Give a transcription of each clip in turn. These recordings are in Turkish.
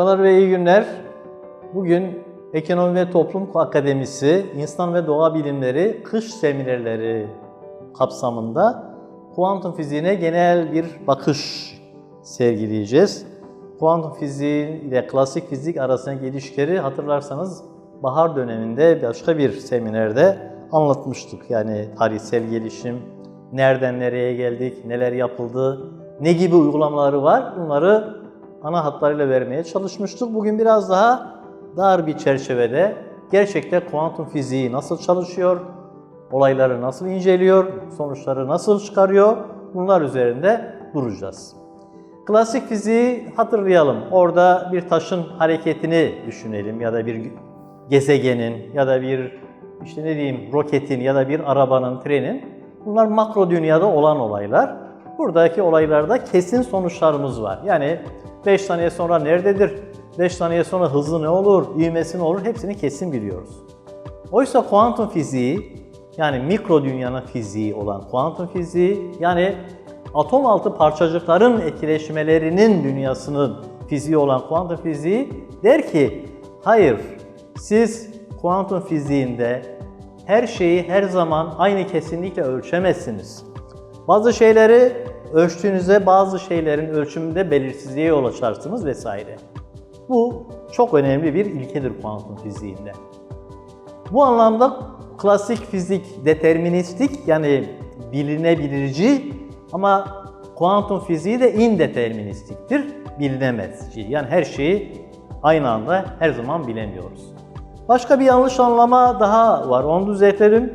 Merhabalar ve iyi günler. Bugün Ekonomi ve Toplum Akademisi İnsan ve Doğa Bilimleri kış seminerleri kapsamında kuantum fiziğine genel bir bakış sergileyeceğiz. Kuantum fiziği ile klasik fizik arasındaki ilişkileri hatırlarsanız bahar döneminde başka bir seminerde anlatmıştık. Yani tarihsel gelişim, nereden nereye geldik, neler yapıldı, ne gibi uygulamaları var bunları ana hatlarıyla vermeye çalışmıştık. Bugün biraz daha dar bir çerçevede gerçekte kuantum fiziği nasıl çalışıyor, olayları nasıl inceliyor, sonuçları nasıl çıkarıyor bunlar üzerinde duracağız. Klasik fiziği hatırlayalım. Orada bir taşın hareketini düşünelim ya da bir gezegenin ya da bir işte ne diyeyim roketin ya da bir arabanın, trenin. Bunlar makro dünyada olan olaylar. Buradaki olaylarda kesin sonuçlarımız var. Yani 5 saniye sonra nerededir? 5 saniye sonra hızı ne olur? ivmesi ne olur? Hepsini kesin biliyoruz. Oysa kuantum fiziği yani mikro dünyanın fiziği olan kuantum fiziği yani atom altı parçacıkların etkileşmelerinin dünyasının fiziği olan kuantum fiziği der ki hayır siz kuantum fiziğinde her şeyi her zaman aynı kesinlikle ölçemezsiniz. Bazı şeyleri ölçtüğünüzde bazı şeylerin ölçümünde belirsizliğe yol açarsınız vesaire. Bu çok önemli bir ilkedir kuantum fiziğinde. Bu anlamda klasik fizik deterministik yani bilinebilirci ama kuantum fiziği de indeterministiktir, bilinemezci. Yani her şeyi aynı anda her zaman bilemiyoruz. Başka bir yanlış anlama daha var, onu düzeltelim.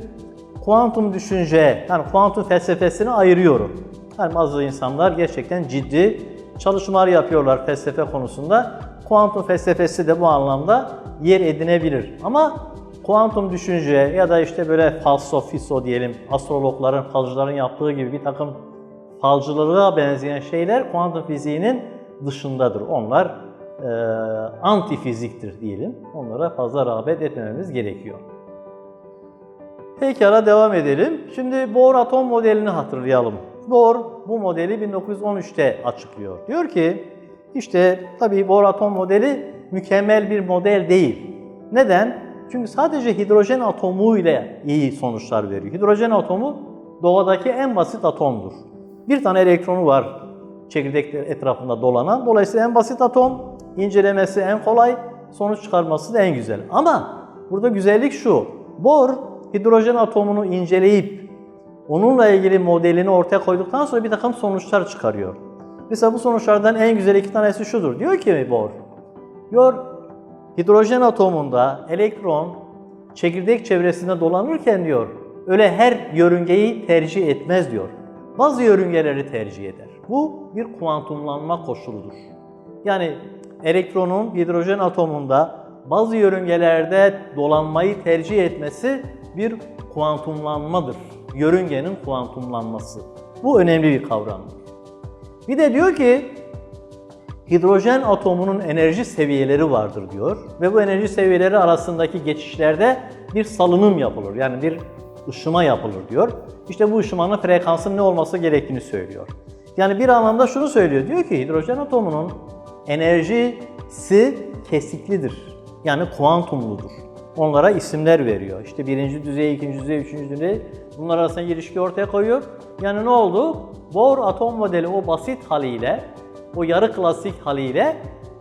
Kuantum düşünce, yani kuantum felsefesini ayırıyorum. Bazı insanlar gerçekten ciddi çalışmalar yapıyorlar felsefe konusunda. Kuantum felsefesi de bu anlamda yer edinebilir. Ama kuantum düşünce ya da işte böyle falsofiso diyelim, astrologların, falcıların yaptığı gibi bir takım falcılığa benzeyen şeyler kuantum fiziğinin dışındadır. Onlar e, anti fiziktir diyelim. Onlara fazla rağbet etmememiz gerekiyor. Pekala devam edelim. Şimdi Bohr atom modelini hatırlayalım. Bohr bu modeli 1913'te açıklıyor. Diyor ki işte tabii Bohr atom modeli mükemmel bir model değil. Neden? Çünkü sadece hidrojen atomu ile iyi sonuçlar veriyor. Hidrojen atomu doğadaki en basit atomdur. Bir tane elektronu var çekirdek etrafında dolanan. Dolayısıyla en basit atom, incelemesi en kolay, sonuç çıkarması da en güzel. Ama burada güzellik şu. Bohr hidrojen atomunu inceleyip onunla ilgili modelini ortaya koyduktan sonra bir takım sonuçlar çıkarıyor. Mesela bu sonuçlardan en güzel iki tanesi şudur. Diyor ki Bohr, diyor hidrojen atomunda elektron çekirdek çevresinde dolanırken diyor öyle her yörüngeyi tercih etmez diyor. Bazı yörüngeleri tercih eder. Bu bir kuantumlanma koşuludur. Yani elektronun hidrojen atomunda bazı yörüngelerde dolanmayı tercih etmesi bir kuantumlanmadır. Yörüngenin kuantumlanması. Bu önemli bir kavramdır. Bir de diyor ki hidrojen atomunun enerji seviyeleri vardır diyor ve bu enerji seviyeleri arasındaki geçişlerde bir salınım yapılır. Yani bir ışıma yapılır diyor. İşte bu ışımanın frekansının ne olması gerektiğini söylüyor. Yani bir anlamda şunu söylüyor. Diyor ki hidrojen atomunun enerjisi kesiklidir. Yani kuantumludur. Onlara isimler veriyor. İşte birinci düzey, ikinci düzey, üçüncü düzey. Bunlar arasında ilişki ortaya koyuyor. Yani ne oldu? Bohr atom modeli o basit haliyle, o yarı klasik haliyle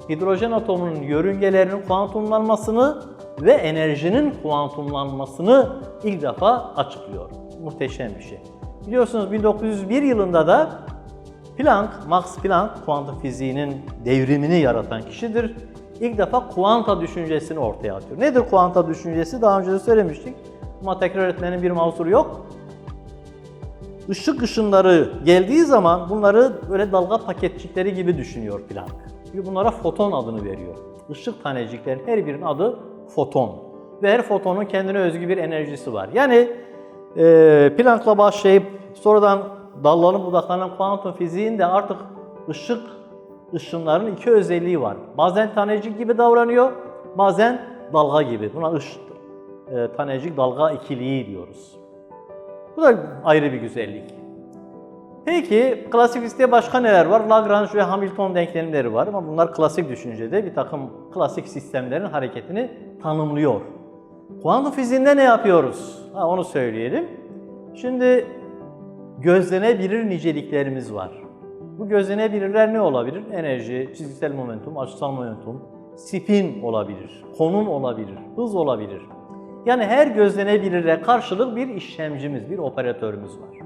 hidrojen atomunun yörüngelerinin kuantumlanmasını ve enerjinin kuantumlanmasını ilk defa açıklıyor. Muhteşem bir şey. Biliyorsunuz 1901 yılında da Planck, Max Planck kuantum fiziğinin devrimini yaratan kişidir. İlk defa kuanta düşüncesini ortaya atıyor. Nedir kuanta düşüncesi? Daha önce de söylemiştik. Ama tekrar etmenin bir mahsuru yok. Işık ışınları geldiği zaman bunları böyle dalga paketçikleri gibi düşünüyor Planck. Çünkü bunlara foton adını veriyor. Işık taneciklerin her birinin adı foton. Ve her fotonun kendine özgü bir enerjisi var. Yani e, Planck'la başlayıp sonradan dallanıp budaklanan kuantum fiziğinde artık ışık ışınların iki özelliği var. Bazen tanecik gibi davranıyor, bazen dalga gibi. Buna ışık, e, tanecik dalga ikiliği diyoruz. Bu da ayrı bir güzellik. Peki klasik fizikte başka neler var? Lagrange ve Hamilton denklemleri var ama bunlar klasik düşüncede bir takım klasik sistemlerin hareketini tanımlıyor. Kuantum fiziğinde ne yapıyoruz? Ha, onu söyleyelim. Şimdi gözlenebilir niceliklerimiz var. Bu gözlenebilirler ne olabilir? Enerji, çizgisel momentum, açısal momentum, spin olabilir, konum olabilir, hız olabilir. Yani her gözlenebilire karşılık bir işlemcimiz, bir operatörümüz var.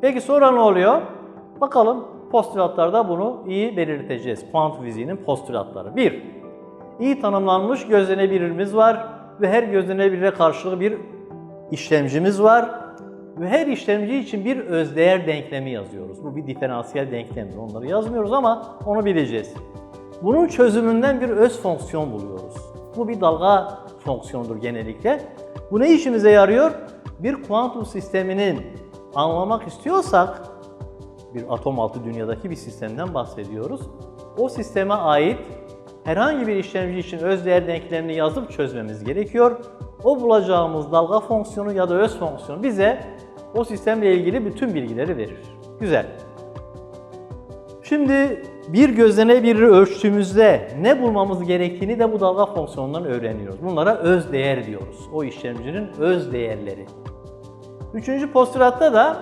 Peki sonra ne oluyor? Bakalım postülatlarda bunu iyi belirteceğiz. Kuantum fiziğinin postülatları. Bir, iyi tanımlanmış gözlenebilirimiz var ve her gözlenebilire karşılık bir işlemcimiz var. Ve her işlemci için bir özdeğer denklemi yazıyoruz. Bu bir diferansiyel denklemdir. Onları yazmıyoruz ama onu bileceğiz. Bunun çözümünden bir öz fonksiyon buluyoruz. Bu bir dalga fonksiyonudur genellikle. Bu ne işimize yarıyor? Bir kuantum sisteminin anlamak istiyorsak, bir atom altı dünyadaki bir sistemden bahsediyoruz. O sisteme ait herhangi bir işlemci için özdeğer denklemini yazıp çözmemiz gerekiyor. O bulacağımız dalga fonksiyonu ya da öz fonksiyonu bize o sistemle ilgili bütün bilgileri verir. Güzel. Şimdi bir gözlenebilir ölçtüğümüzde ne bulmamız gerektiğini de bu dalga fonksiyonundan öğreniyoruz. Bunlara öz değer diyoruz. O işlemcinin öz değerleri. Üçüncü postülatta da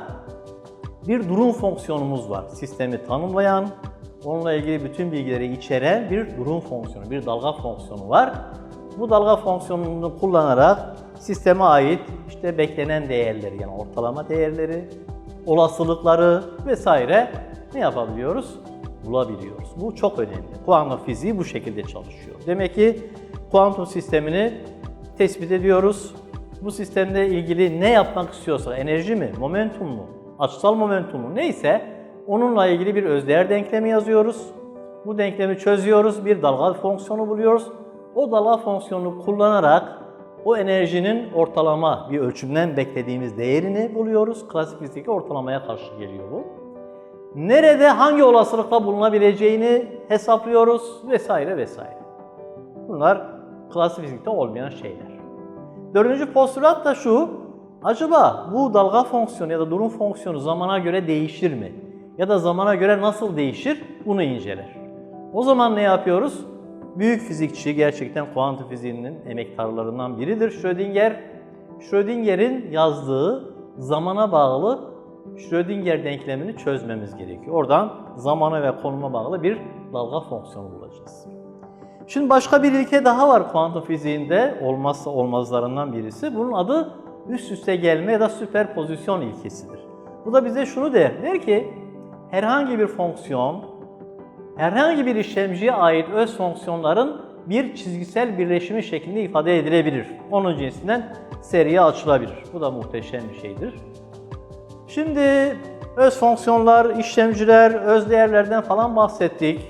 bir durum fonksiyonumuz var. Sistemi tanımlayan, onunla ilgili bütün bilgileri içeren bir durum fonksiyonu, bir dalga fonksiyonu var. Bu dalga fonksiyonunu kullanarak sisteme ait işte beklenen değerleri yani ortalama değerleri, olasılıkları vesaire ne yapabiliyoruz? Bulabiliyoruz. Bu çok önemli. Kuantum fiziği bu şekilde çalışıyor. Demek ki kuantum sistemini tespit ediyoruz. Bu sistemle ilgili ne yapmak istiyorsa enerji mi, momentum mu, açısal momentum mu neyse onunla ilgili bir özdeğer denklemi yazıyoruz. Bu denklemi çözüyoruz, bir dalga fonksiyonu buluyoruz. O dalga fonksiyonunu kullanarak o enerjinin ortalama bir ölçümden beklediğimiz değerini buluyoruz. Klasik fizikteki ortalamaya karşı geliyor bu. Nerede hangi olasılıkla bulunabileceğini hesaplıyoruz vesaire vesaire. Bunlar klasik fizikte olmayan şeyler. Dördüncü postulat da şu, acaba bu dalga fonksiyonu ya da durum fonksiyonu zamana göre değişir mi? Ya da zamana göre nasıl değişir? Bunu inceler. O zaman ne yapıyoruz? Büyük fizikçi, gerçekten kuantum fiziğinin emektarlarından biridir Schrödinger. Schrödinger'in yazdığı zamana bağlı Schrödinger denklemini çözmemiz gerekiyor. Oradan zamana ve konuma bağlı bir dalga fonksiyonu bulacağız. Şimdi başka bir ilke daha var kuantum fiziğinde olmazsa olmazlarından birisi. Bunun adı üst üste gelme ya da süperpozisyon ilkesidir. Bu da bize şunu der, der ki herhangi bir fonksiyon, herhangi bir işlemciye ait öz fonksiyonların bir çizgisel birleşimi şeklinde ifade edilebilir. Onun cinsinden seriye açılabilir. Bu da muhteşem bir şeydir. Şimdi öz fonksiyonlar, işlemciler, öz değerlerden falan bahsettik.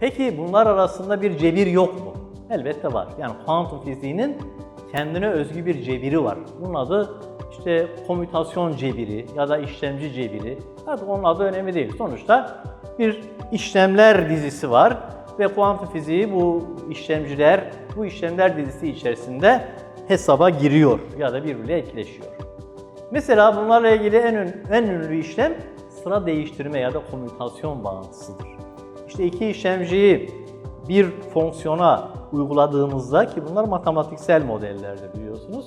Peki bunlar arasında bir cebir yok mu? Elbette var. Yani kuantum fiziğinin kendine özgü bir cebiri var. Bunun adı işte komütasyon cebiri ya da işlemci cebiri. Artık onun adı önemli değil. Sonuçta bir işlemler dizisi var ve kuantum fiziği bu işlemciler, bu işlemler dizisi içerisinde hesaba giriyor ya da birbiriyle etkileşiyor. Mesela bunlarla ilgili en, ün, en ünlü işlem sıra değiştirme ya da komütasyon bağıntısıdır. İşte iki işlemciyi bir fonksiyona uyguladığımızda ki bunlar matematiksel modellerdir biliyorsunuz.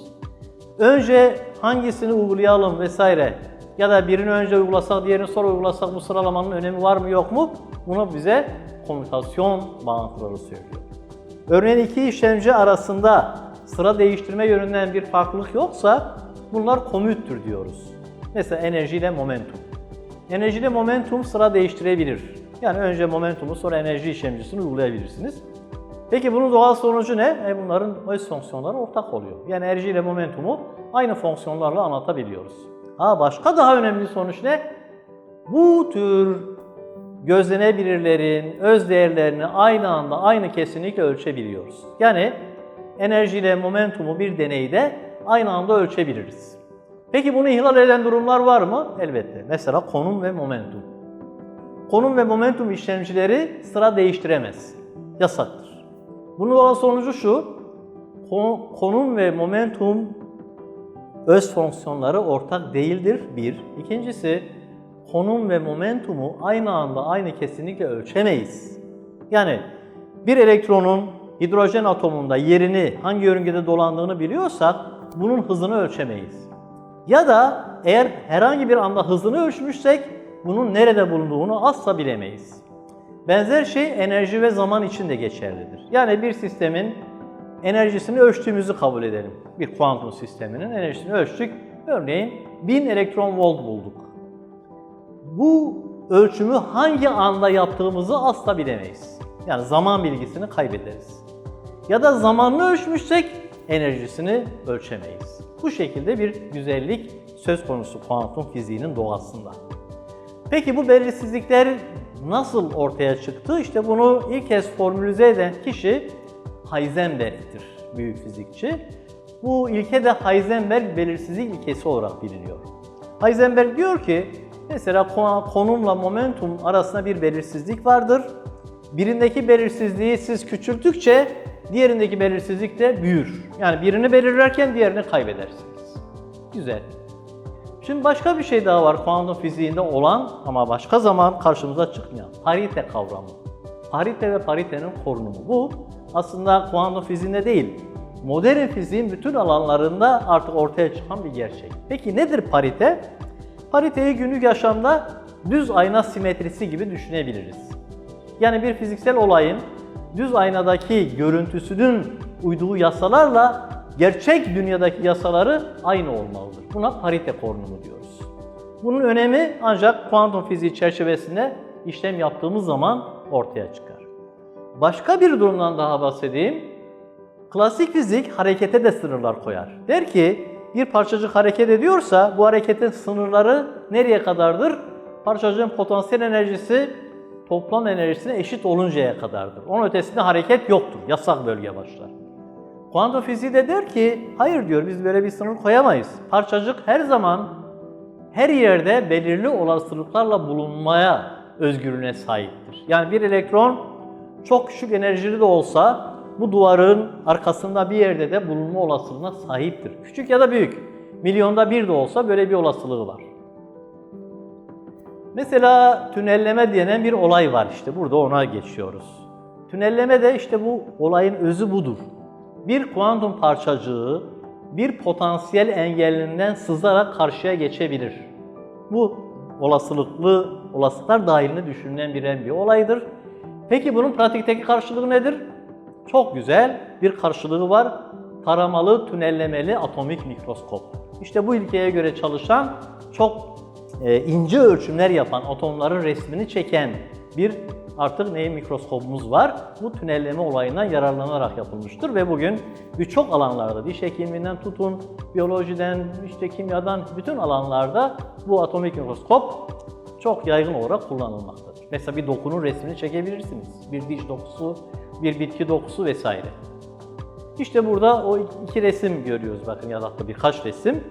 Önce hangisini uygulayalım vesaire ya da birini önce uygulasak diğerini sonra uygulasak bu sıralamanın önemi var mı yok mu? Bunu bize komütasyon bağıntıları söylüyor. Örneğin iki işlemci arasında sıra değiştirme yönünden bir farklılık yoksa bunlar komüttür diyoruz. Mesela enerji ile momentum. Enerji ile momentum sıra değiştirebilir. Yani önce momentumu sonra enerji işlemcisini uygulayabilirsiniz. Peki bunun doğal sonucu ne? E bunların öz fonksiyonları ortak oluyor. Yani enerji ile momentumu aynı fonksiyonlarla anlatabiliyoruz. Ha başka daha önemli sonuç ne? Bu tür gözlenebilirlerin öz değerlerini aynı anda aynı kesinlikle ölçebiliyoruz. Yani enerji ile momentumu bir deneyde aynı anda ölçebiliriz. Peki bunu ihlal eden durumlar var mı? Elbette. Mesela konum ve momentum. Konum ve momentum işlemcileri sıra değiştiremez. Yasaktır. Bunun olan sonucu şu, konum ve momentum öz fonksiyonları ortak değildir bir. İkincisi, konum ve momentumu aynı anda aynı kesinlikle ölçemeyiz. Yani bir elektronun hidrojen atomunda yerini, hangi yörüngede dolandığını biliyorsak bunun hızını ölçemeyiz. Ya da eğer herhangi bir anda hızını ölçmüşsek bunun nerede bulunduğunu asla bilemeyiz. Benzer şey enerji ve zaman için de geçerlidir. Yani bir sistemin enerjisini ölçtüğümüzü kabul edelim. Bir kuantum sisteminin enerjisini ölçtük. Örneğin 1000 elektron volt bulduk. Bu ölçümü hangi anda yaptığımızı asla bilemeyiz. Yani zaman bilgisini kaybederiz. Ya da zamanını ölçmüşsek enerjisini ölçemeyiz. Bu şekilde bir güzellik söz konusu kuantum fiziğinin doğasında. Peki bu belirsizlikler nasıl ortaya çıktı? İşte bunu ilk kez formülize eden kişi Heisenberg'tir, büyük fizikçi. Bu ilke de Heisenberg belirsizlik ilkesi olarak biliniyor. Heisenberg diyor ki, mesela ko- konumla momentum arasında bir belirsizlik vardır. Birindeki belirsizliği siz küçülttükçe diğerindeki belirsizlik de büyür. Yani birini belirlerken diğerini kaybedersiniz. Güzel. Şimdi başka bir şey daha var kuantum fiziğinde olan ama başka zaman karşımıza çıkmayan parite kavramı. Parite ve paritenin korunumu. Bu aslında kuantum fiziğinde değil, modern fiziğin bütün alanlarında artık ortaya çıkan bir gerçek. Peki nedir parite? Pariteyi günlük yaşamda düz ayna simetrisi gibi düşünebiliriz. Yani bir fiziksel olayın düz aynadaki görüntüsünün uyduğu yasalarla gerçek dünyadaki yasaları aynı olmalıdır. Buna parite korunumu diyoruz. Bunun önemi ancak kuantum fiziği çerçevesinde işlem yaptığımız zaman ortaya çıkar. Başka bir durumdan daha bahsedeyim. Klasik fizik harekete de sınırlar koyar. Der ki bir parçacık hareket ediyorsa bu hareketin sınırları nereye kadardır? Parçacığın potansiyel enerjisi toplam enerjisine eşit oluncaya kadardır. Onun ötesinde hareket yoktur. Yasak bölge başlar. Kuantum fiziği de der ki hayır diyor biz böyle bir sınır koyamayız. Parçacık her zaman her yerde belirli olasılıklarla bulunmaya özgürlüğüne sahiptir. Yani bir elektron çok küçük enerjili de olsa bu duvarın arkasında bir yerde de bulunma olasılığına sahiptir. Küçük ya da büyük. Milyonda bir de olsa böyle bir olasılığı var. Mesela tünelleme denen bir olay var işte burada ona geçiyoruz. Tünelleme de işte bu olayın özü budur. Bir kuantum parçacığı bir potansiyel engellinden sızarak karşıya geçebilir. Bu olasılıklı olasılıklar dahilinde düşünülen bir bir olaydır. Peki bunun pratikteki karşılığı nedir? Çok güzel bir karşılığı var. Taramalı tünellemeli atomik mikroskop. İşte bu ilkeye göre çalışan çok ince ölçümler yapan atomların resmini çeken bir artık neyi mikroskopumuz var. Bu tünelleme olayından yararlanarak yapılmıştır ve bugün birçok alanlarda diş hekimliğinden tutun, biyolojiden, işte kimyadan bütün alanlarda bu atomik mikroskop çok yaygın olarak kullanılmaktadır. Mesela bir dokunun resmini çekebilirsiniz. Bir diş dokusu, bir bitki dokusu vesaire. İşte burada o iki resim görüyoruz bakın ya da birkaç resim.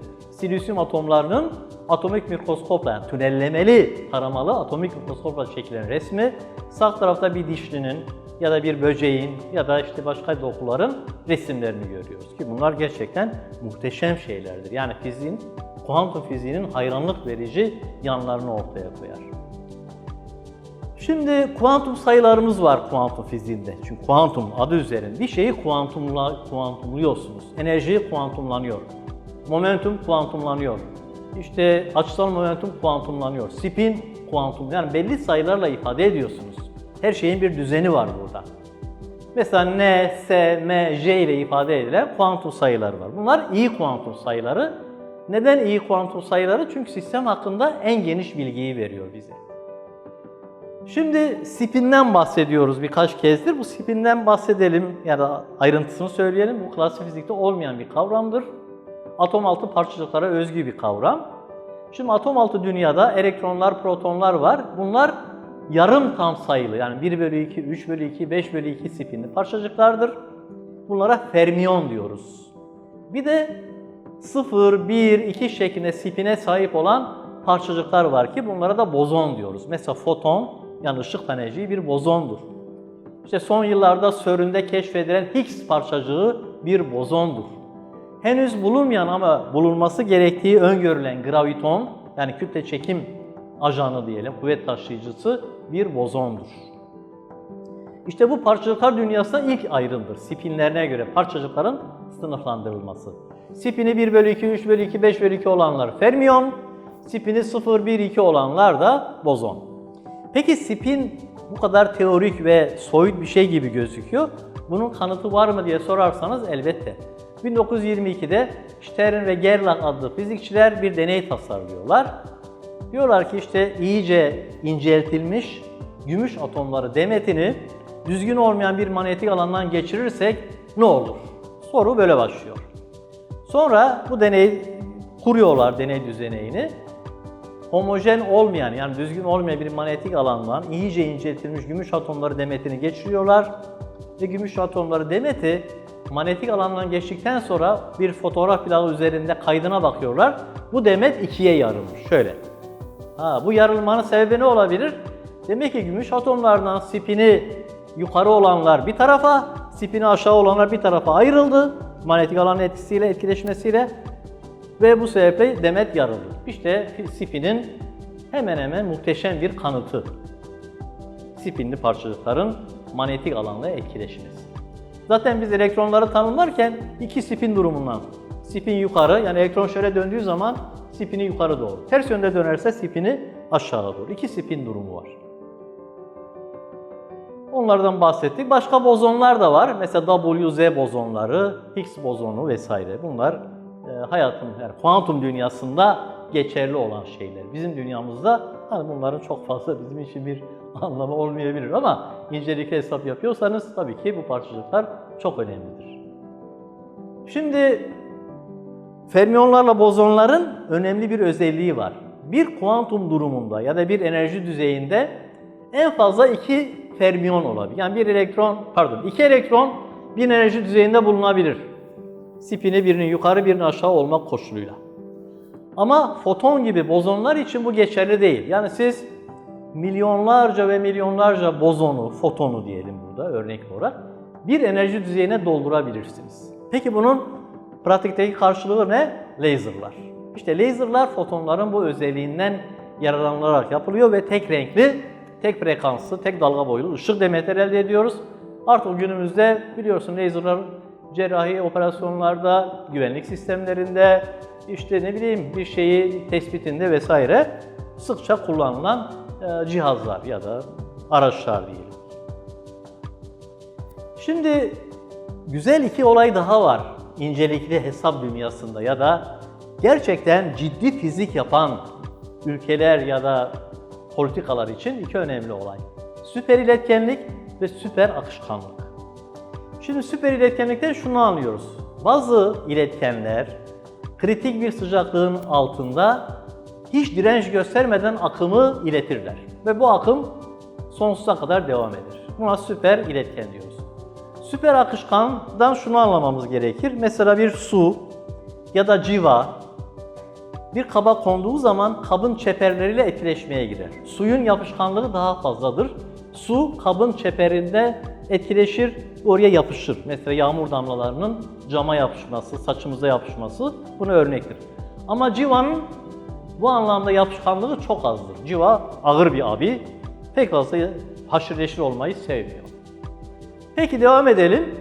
Silisyum atomlarının atomik mikroskopla yani tünellemeli taramalı atomik mikroskopla çekilen resmi. Sağ tarafta bir dişlinin ya da bir böceğin ya da işte başka dokuların resimlerini görüyoruz ki bunlar gerçekten muhteşem şeylerdir. Yani fiziğin, kuantum fiziğinin hayranlık verici yanlarını ortaya koyar. Şimdi kuantum sayılarımız var kuantum fiziğinde. Çünkü kuantum adı üzerinde bir şeyi kuantumla kuantumluyorsunuz. Enerji kuantumlanıyor. Momentum kuantumlanıyor. İşte açısal momentum kuantumlanıyor. Spin kuantum yani belli sayılarla ifade ediyorsunuz. Her şeyin bir düzeni var burada. Mesela N, S, M, J ile ifade edilen kuantum sayıları var. Bunlar iyi kuantum sayıları. Neden iyi kuantum sayıları? Çünkü sistem hakkında en geniş bilgiyi veriyor bize. Şimdi spinden bahsediyoruz birkaç kezdir. Bu spinden bahsedelim ya da ayrıntısını söyleyelim. Bu klasik fizikte olmayan bir kavramdır. Atom altı parçacıklara özgü bir kavram. Şimdi atom altı dünyada elektronlar, protonlar var. Bunlar yarım tam sayılı yani 1 bölü 2, 3 bölü 2, 5 bölü 2 spinli parçacıklardır. Bunlara fermiyon diyoruz. Bir de 0, 1, 2 şeklinde spine sahip olan parçacıklar var ki bunlara da bozon diyoruz. Mesela foton yani ışık taneciği bir bozondur. İşte son yıllarda CERN'de keşfedilen Higgs parçacığı bir bozondur. Henüz bulunmayan ama bulunması gerektiği öngörülen graviton yani kütle çekim ajanı diyelim, kuvvet taşıyıcısı bir bozondur. İşte bu parçacıklar dünyasında ilk ayrımdır. Spinlerine göre parçacıkların sınıflandırılması. Spini 1 bölü 2, 3 bölü 2, 5 bölü 2 olanlar fermiyon, spini 0, 1, 2 olanlar da bozon. Peki spin bu kadar teorik ve soyut bir şey gibi gözüküyor. Bunun kanıtı var mı diye sorarsanız elbette. 1922'de Stern ve Gerlach adlı fizikçiler bir deney tasarlıyorlar. Diyorlar ki işte iyice inceltilmiş gümüş atomları demetini düzgün olmayan bir manyetik alandan geçirirsek ne olur? Soru böyle başlıyor. Sonra bu deneyi kuruyorlar deney düzeneyini. Homojen olmayan yani düzgün olmayan bir manyetik alandan iyice inceltilmiş gümüş atomları demetini geçiriyorlar. Ve gümüş atomları demeti manyetik alandan geçtikten sonra bir fotoğraf plağı üzerinde kaydına bakıyorlar. Bu demet ikiye yarılmış. Şöyle. Ha, bu yarılmanın sebebi ne olabilir? Demek ki gümüş atomlardan spini yukarı olanlar bir tarafa, spini aşağı olanlar bir tarafa ayrıldı. Manyetik alanın etkisiyle, etkileşmesiyle ve bu sebeple demet yarıldı. İşte spinin hemen hemen muhteşem bir kanıtı. Spinli parçacıkların manyetik alanla etkileşmesi. Zaten biz elektronları tanımlarken iki spin durumundan. Spin yukarı yani elektron şöyle döndüğü zaman spini yukarı doğru. Ters yönde dönerse spini aşağı doğru. İki spin durumu var. Onlardan bahsettik. Başka bozonlar da var. Mesela WZ bozonları, Higgs bozonu vesaire. Bunlar e, hayatın yani kuantum dünyasında geçerli olan şeyler. Bizim dünyamızda hani bunların çok fazla bizim için bir anlamı olmayabilir ama incelikli hesap yapıyorsanız tabii ki bu parçacıklar çok önemlidir. Şimdi fermiyonlarla bozonların önemli bir özelliği var. Bir kuantum durumunda ya da bir enerji düzeyinde en fazla iki fermiyon olabilir. Yani bir elektron, pardon iki elektron bir enerji düzeyinde bulunabilir. Spini birinin yukarı birinin aşağı olmak koşuluyla. Ama foton gibi bozonlar için bu geçerli değil. Yani siz milyonlarca ve milyonlarca bozonu, fotonu diyelim burada örnek olarak bir enerji düzeyine doldurabilirsiniz. Peki bunun pratikteki karşılığı ne? Laserlar. İşte laserlar fotonların bu özelliğinden yararlanılarak yapılıyor ve tek renkli, tek frekanslı, tek dalga boylu ışık demetleri elde ediyoruz. Artık günümüzde biliyorsun laserlar cerrahi operasyonlarda, güvenlik sistemlerinde, işte ne bileyim bir şeyi tespitinde vesaire sıkça kullanılan cihazlar ya da araçlar diyelim. Şimdi güzel iki olay daha var incelikli hesap dünyasında ya da gerçekten ciddi fizik yapan ülkeler ya da politikalar için iki önemli olay. Süper iletkenlik ve süper akışkanlık. Şimdi süper iletkenlikten şunu anlıyoruz. Bazı iletkenler kritik bir sıcaklığın altında hiç direnç göstermeden akımı iletirler. Ve bu akım sonsuza kadar devam eder. Buna süper iletken diyoruz. Süper akışkandan şunu anlamamız gerekir. Mesela bir su ya da civa bir kaba konduğu zaman kabın çeperleriyle etkileşmeye girer. Suyun yapışkanlığı daha fazladır. Su kabın çeperinde etkileşir, oraya yapışır. Mesela yağmur damlalarının cama yapışması, saçımıza yapışması buna örnektir. Ama civanın bu anlamda yapışkanlığı çok azdır. Civa ağır bir abi, pek fazla haşır neşir olmayı sevmiyor. Peki devam edelim.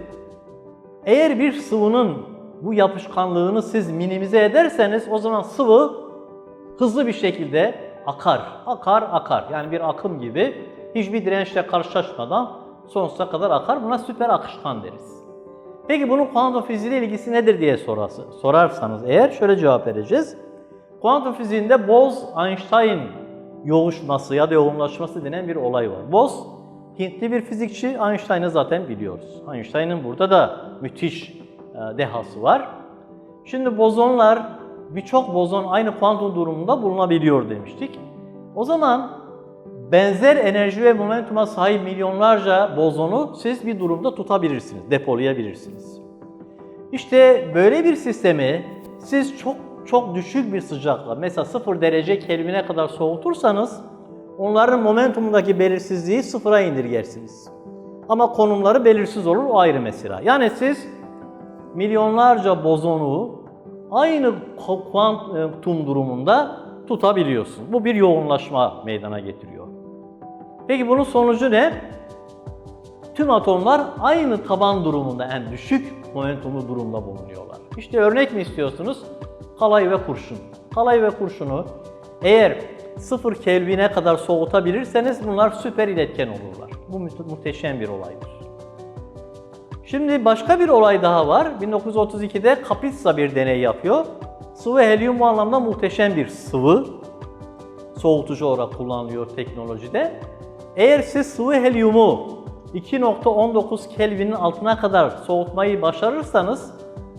Eğer bir sıvının bu yapışkanlığını siz minimize ederseniz o zaman sıvı hızlı bir şekilde akar. Akar, akar. Yani bir akım gibi hiçbir dirençle karşılaşmadan sonsuza kadar akar. Buna süper akışkan deriz. Peki bunun kuantum fiziğiyle ilgisi nedir diye sorarsanız eğer şöyle cevap vereceğiz. Kuantum fiziğinde Bose-Einstein yoğuşması ya da yoğunlaşması denen bir olay var. Bose Hintli bir fizikçi, Einstein'ı zaten biliyoruz. Einstein'ın burada da müthiş e, dehası var. Şimdi bozonlar, birçok bozon aynı kuantum durumunda bulunabiliyor demiştik. O zaman benzer enerji ve momentuma sahip milyonlarca bozonu siz bir durumda tutabilirsiniz, depolayabilirsiniz. İşte böyle bir sistemi siz çok çok düşük bir sıcakla, mesela 0 derece Kelvin'e kadar soğutursanız onların momentumundaki belirsizliği sıfıra indirgersiniz. Ama konumları belirsiz olur, o ayrı mesela. Yani siz milyonlarca bozonu aynı kuantum durumunda tutabiliyorsun. Bu bir yoğunlaşma meydana getiriyor. Peki bunun sonucu ne? Tüm atomlar aynı taban durumunda, en düşük momentumlu durumda bulunuyorlar. İşte örnek mi istiyorsunuz? Kalay ve kurşun. Kalay ve kurşunu eğer 0 Kelvin'e kadar soğutabilirseniz bunlar süper iletken olurlar. Bu muhteşem bir olaydır. Şimdi başka bir olay daha var. 1932'de Kapitsa bir deney yapıyor. Sıvı helyum bu anlamda muhteşem bir sıvı. Soğutucu olarak kullanılıyor teknolojide. Eğer siz sıvı helyumu 2.19 Kelvin'in altına kadar soğutmayı başarırsanız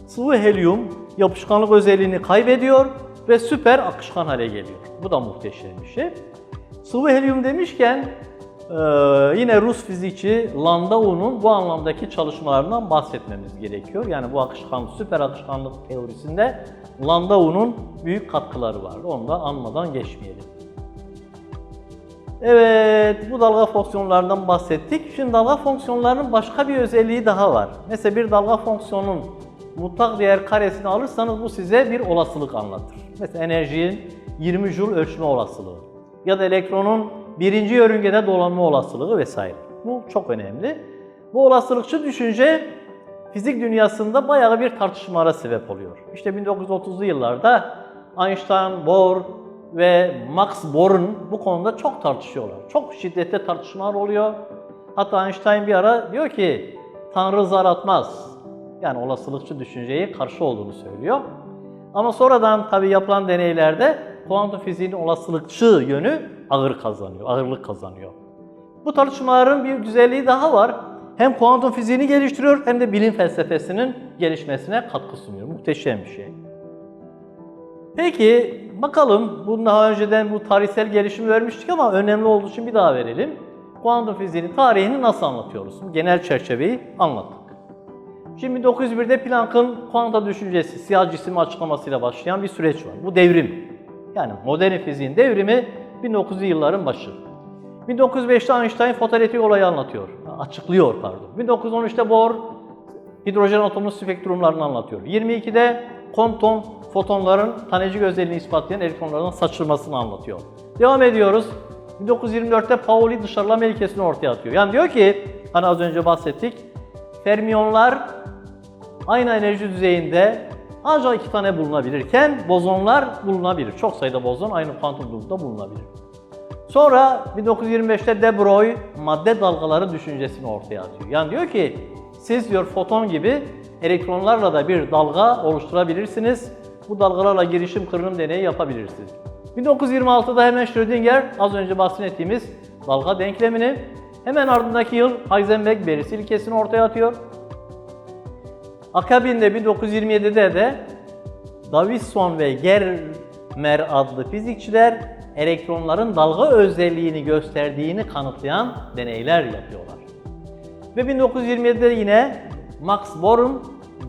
sıvı helyum yapışkanlık özelliğini kaybediyor ve süper akışkan hale geliyor. Bu da muhteşem bir şey. Sıvı helyum demişken ee, yine Rus fizikçi Landau'nun bu anlamdaki çalışmalarından bahsetmemiz gerekiyor. Yani bu akışkanlık, süper akışkanlık teorisinde Landau'nun büyük katkıları vardı. Onu da anmadan geçmeyelim. Evet, bu dalga fonksiyonlarından bahsettik. Şimdi dalga fonksiyonlarının başka bir özelliği daha var. Mesela bir dalga fonksiyonun mutlak değer karesini alırsanız bu size bir olasılık anlatır. Mesela enerjinin 20 joule ölçme olasılığı ya da elektronun birinci yörüngede dolanma olasılığı vesaire. Bu çok önemli. Bu olasılıkçı düşünce fizik dünyasında bayağı bir tartışmalara sebep oluyor. İşte 1930'lu yıllarda Einstein, Bohr ve Max Born bu konuda çok tartışıyorlar. Çok şiddetli tartışmalar oluyor. Hatta Einstein bir ara diyor ki Tanrı zar atmaz. Yani olasılıkçı düşünceye karşı olduğunu söylüyor. Ama sonradan tabii yapılan deneylerde kuantum fiziğinin olasılıkçı yönü ağır kazanıyor, ağırlık kazanıyor. Bu tartışmaların bir güzelliği daha var. Hem kuantum fiziğini geliştiriyor hem de bilim felsefesinin gelişmesine katkı sunuyor. Muhteşem bir şey. Peki bakalım bunu daha önceden bu tarihsel gelişimi vermiştik ama önemli olduğu için bir daha verelim. Kuantum fiziğinin tarihini nasıl anlatıyoruz? Genel çerçeveyi anlattık. Şimdi 1901'de Planck'ın kuanta düşüncesi, siyah cisim açıklamasıyla başlayan bir süreç var. Bu devrim. Yani modern fiziğin devrimi 1900'lü yılların başı. 1905'te Einstein fotoelektrik olayı anlatıyor. Açıklıyor pardon. 1913'te Bohr hidrojen atomunun spektrumlarını anlatıyor. 22'de Compton fotonların tanecik özelliğini ispatlayan elektronlardan saçılmasını anlatıyor. Devam ediyoruz. 1924'te Pauli dışarılama ilkesini ortaya atıyor. Yani diyor ki, hani az önce bahsettik, fermiyonlar aynı enerji düzeyinde ancak iki tane bulunabilirken bozonlar bulunabilir. Çok sayıda bozon aynı kuantum durumda bulunabilir. Sonra 1925'te De Broglie madde dalgaları düşüncesini ortaya atıyor. Yani diyor ki siz diyor foton gibi elektronlarla da bir dalga oluşturabilirsiniz. Bu dalgalarla girişim kırılım deneyi yapabilirsiniz. 1926'da hemen Schrödinger az önce bahsettiğimiz dalga denklemini hemen ardındaki yıl Heisenberg berisi ilkesini ortaya atıyor. Akabinde 1927'de de Davison ve Germer adlı fizikçiler elektronların dalga özelliğini gösterdiğini kanıtlayan deneyler yapıyorlar. Ve 1927'de yine Max Born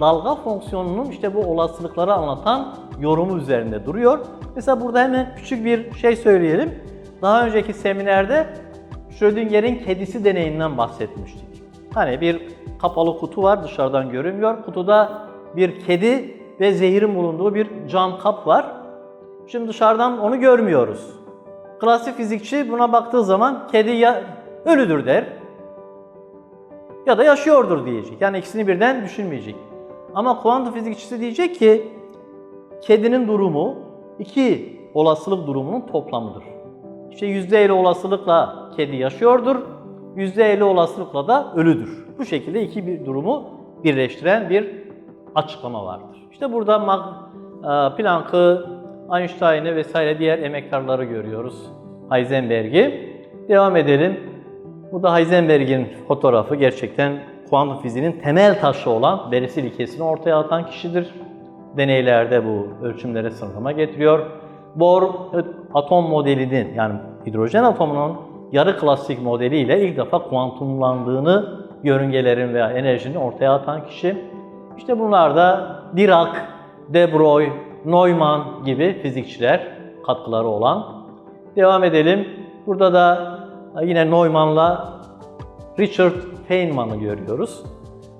dalga fonksiyonunun işte bu olasılıkları anlatan yorumu üzerinde duruyor. Mesela burada hemen küçük bir şey söyleyelim. Daha önceki seminerde Schrödinger'in kedisi deneyinden bahsetmiştik. Hani bir kapalı kutu var dışarıdan görünmüyor. Kutuda bir kedi ve zehirin bulunduğu bir cam kap var. Şimdi dışarıdan onu görmüyoruz. Klasik fizikçi buna baktığı zaman kedi ya ölüdür der ya da yaşıyordur diyecek. Yani ikisini birden düşünmeyecek. Ama kuantum fizikçisi diyecek ki kedinin durumu iki olasılık durumunun toplamıdır. İşte %50 olasılıkla kedi yaşıyordur, %50 olasılıkla da ölüdür. Bu şekilde iki bir durumu birleştiren bir açıklama vardır. İşte burada e, Planck'ı, Einstein'ı vesaire diğer emektarları görüyoruz. Heisenberg'i. Devam edelim. Bu da Heisenberg'in fotoğrafı gerçekten kuantum fiziğinin temel taşı olan Beresel ilkesini ortaya atan kişidir. Deneylerde bu ölçümlere sınırlama getiriyor. Bohr atom modelinin yani hidrojen atomunun yarı klasik modeliyle ilk defa kuantumlandığını yörüngelerin veya enerjinin ortaya atan kişi. İşte bunlar da Dirac, De Broglie, Neumann gibi fizikçiler katkıları olan. Devam edelim. Burada da yine Neumann'la Richard Feynman'ı görüyoruz.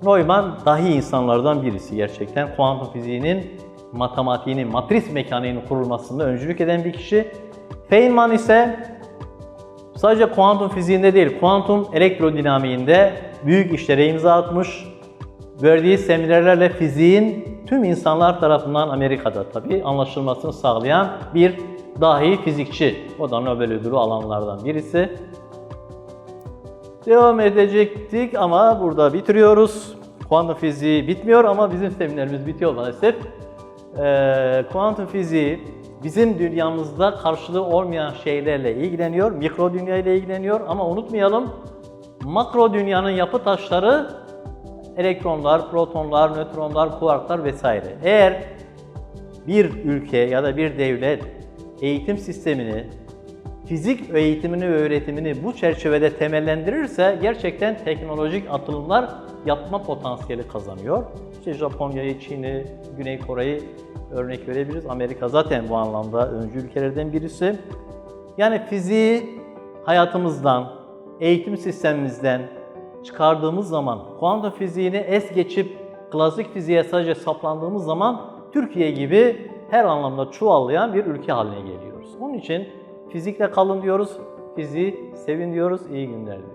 Neumann dahi insanlardan birisi gerçekten kuantum fiziğinin matematiğinin, matris mekaniğinin kurulmasında öncülük eden bir kişi. Feynman ise sadece kuantum fiziğinde değil, kuantum elektrodinamiğinde büyük işlere imza atmış. Verdiği seminerlerle fiziğin tüm insanlar tarafından Amerika'da tabii anlaşılmasını sağlayan bir dahi fizikçi. O da Nobel ödülü alanlardan birisi. Devam edecektik ama burada bitiriyoruz. Kuantum fiziği bitmiyor ama bizim seminerimiz bitiyor maalesef. Ee, kuantum fiziği bizim dünyamızda karşılığı olmayan şeylerle ilgileniyor, mikro dünya ile ilgileniyor ama unutmayalım makro dünyanın yapı taşları elektronlar, protonlar, nötronlar, kuarklar vesaire. Eğer bir ülke ya da bir devlet eğitim sistemini, fizik eğitimini ve öğretimini bu çerçevede temellendirirse gerçekten teknolojik atılımlar yapma potansiyeli kazanıyor. İşte Japonya'yı, Çin'i, Güney Kore'yi örnek verebiliriz. Amerika zaten bu anlamda öncü ülkelerden birisi. Yani fiziği hayatımızdan, eğitim sistemimizden çıkardığımız zaman, kuantum fiziğini es geçip klasik fiziğe sadece saplandığımız zaman Türkiye gibi her anlamda çuvallayan bir ülke haline geliyoruz. Onun için fizikle kalın diyoruz, fiziği sevin diyoruz, iyi günler diliyoruz.